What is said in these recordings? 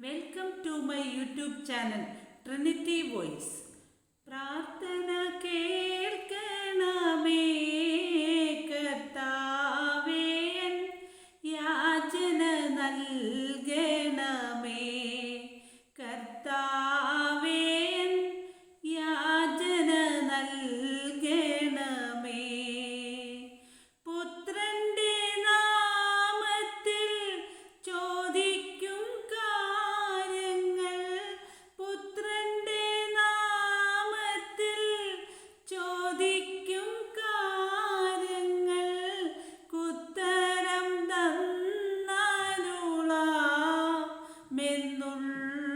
Welcome to my YouTube channel Trinity Voice പ്രാർത്ഥന കേൾക്കണമേ കർത്താവേ യാചന നല്ല Amen.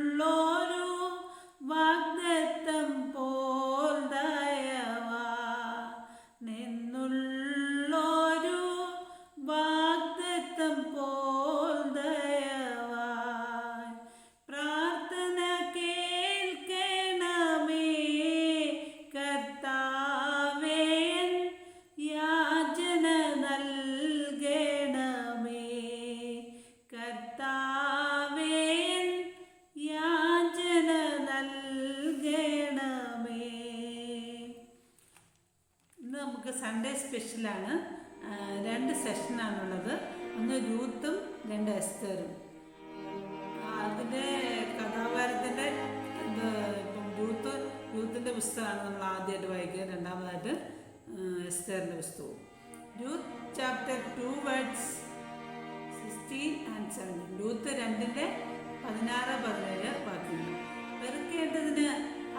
സൺഡേ സ്പെഷ്യലാണ് രണ്ട് സെഷനാണുള്ളത് ഒന്ന് രൂത്തും രണ്ട് എസ്തറും. അതിന്റെ കഥാപാരത്തിന്റെ ഇത് രൂത്ത് യൂത്തിന്റെ പുസ്തകമാണ് നമ്മൾ ആദ്യമായിട്ട് വായിക്കുക. രണ്ടാമതായിട്ട് എസ്തറിന്റെ പുസ്തകവും. Ruth chapter two words sixteen and seventeen Ruth രണ്ടിന്റെ പതിനാറ് പതിനേഴ് വാക്യങ്ങൾ. വെറുക്കേണ്ടതിന്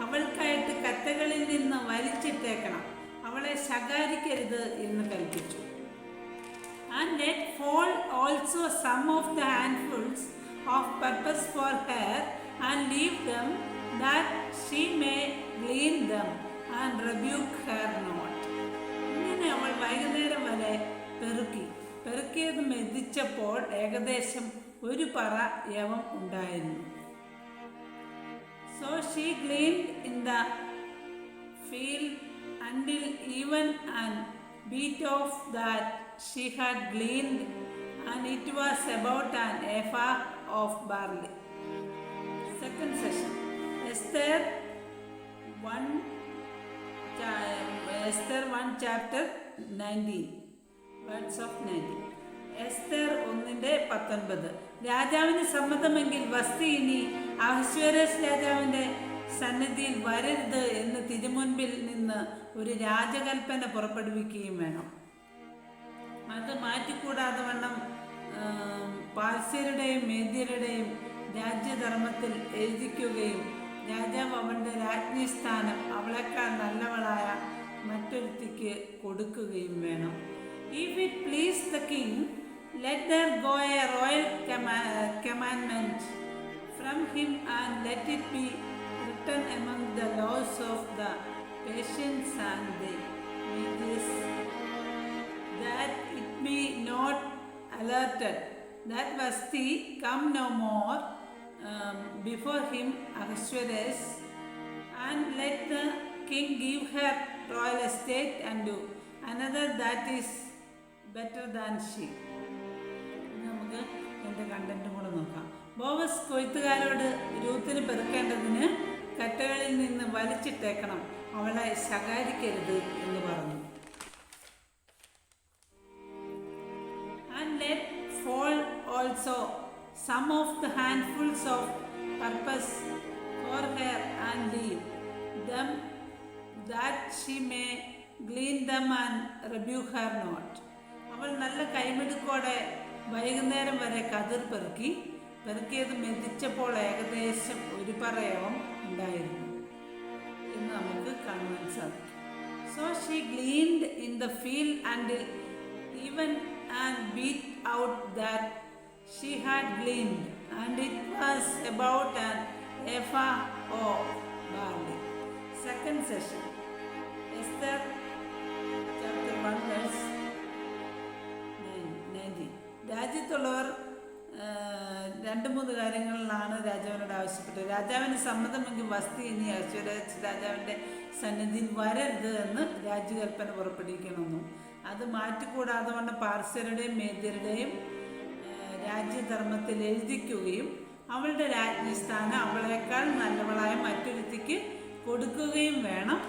അവൾക്കായിട്ട് കത്തകളിൽ നിന്ന് വലിച്ചിട്ടേക്കണം. അവളെ ശകാരിക്കരുത് എന്ന് കൽപ്പിച്ചു. And let fall also some of the handfuls of purpose for her and leave them that she may glean them and rebuke her not ഇങ്ങനെ അവൾ വൈകുന്നേരം വരെ പെറുക്കി. പെറുക്കിയത് മെതിച്ചപ്പോൾ ഏകദേശം ഒരു പറ യവം ഉണ്ടായിരുന്നു. So she glean in the field until even an bit of that she had gleaned, and it was about an ephah of barley. Second session. Esther 1 Esther 1 chapter 19 Words of 19. Esther 1 പത്തൊൻപത് രാജാവിന് സമ്മതമെങ്കിൽ വസ്തി ഇനി അഹശ്വരസ് രാജാവിന്റെ സന്നിധിയിൽ വരരുത് എന്ന് തിരുമുൻപിൽ നിന്ന് ഒരു രാജകൽപ്പന പുറപ്പെടുവിക്കുകയും വേണം. അത് മാറ്റിക്കൂടാതെ വണ്ണം പാർസ്യരുടെയും മേദ്യരുടെയും രാജ്യധർമ്മത്തിൽ എഴുതിക്കുകയും രാജാവ് അവളുടെ രാജ്ഞി സ്ഥാനം അവളെക്കാൾ നല്ലവളായ മറ്റൊരുത്തിക്ക് കൊടുക്കുകയും വേണം. If it please the king let there go a royal commandment from him and let it be written among the laws of the patient and it is that it be not alerted that Vasti come no more um, before him Ahasuerus and let the king give her royal estate and do another that is better than she നമുക്ക് എന്റെ കണ്ടന്റും കൂടെ നോക്കാം ബോവസ് കൊയ്ത്തുകാരോട് രൂത്തിന് പെറുക്കേണ്ടതിന് നിന്ന് വലിച്ചിട്ടേക്കണം. അവളെ ശകാരിക്കരുത് എന്ന് പറഞ്ഞു. And let fall also some of the handfuls of purpose for her and leave them that she may glean them and rebuke her not അവൾ നല്ല കൈമിടുക്കോടെ വൈകുന്നേരം വരെ കതിർ പെറുക്കി പെറുക്കിയത് മെതിച്ചപ്പോൾ ഏകദേശം ഒരു പറയവം ഉണ്ടായിരുന്നു. So she gleaned in the field and even and beat out that she had gleaned, and it was about an ephah of barley. Second session. Esther രണ്ട് മൂന്ന് കാര്യങ്ങളിലാണ് രാജാവിനോട് ആവശ്യപ്പെട്ടത്. രാജാവിന് സമ്മതമെങ്കിൽ വസ്തി ഇനി അശ്വരാജ് രാജാവിന്റെ സന്നിധിയിൽ വരരുത് എന്ന് രാജ്യകൽപ്പന പുറപ്പെടുവിക്കണമെന്നും അത് മാറ്റിക്കൂടാതെ കൊണ്ട് പാർശ്വരുടെയും മേദ്യരുടെയും രാജ്യധർമ്മത്തിൽ എഴുതിക്കുകയും അവളുടെ രാജ്ഞിസ്ഥാനം അവളേക്കാൾ നല്ലവളായ മറ്റൊരുത്തിക്ക് കൊടുക്കുകയും വേണം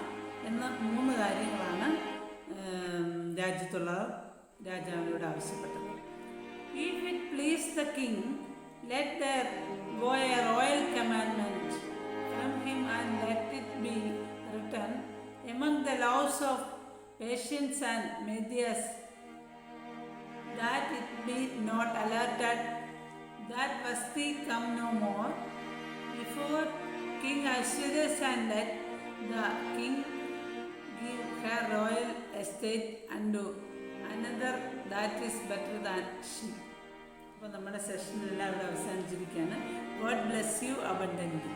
എന്ന മൂന്ന് കാര്യങ്ങളാണ് രാജ്യത്തുള്ള രാജാവിനോട് ആവശ്യപ്പെട്ടത്. ഈ it please the king, let there go a royal commandment from him and let it be written among the laws of Persians and Medias that it be not alerted that Vasti come no more before King Ashwaras and let the king give her royal estate unto another that is better than she. അപ്പോൾ നമ്മുടെ session എല്ലാവരും അവസാനിച്ചിരിക്കുകയാണ്. God bless you abundantly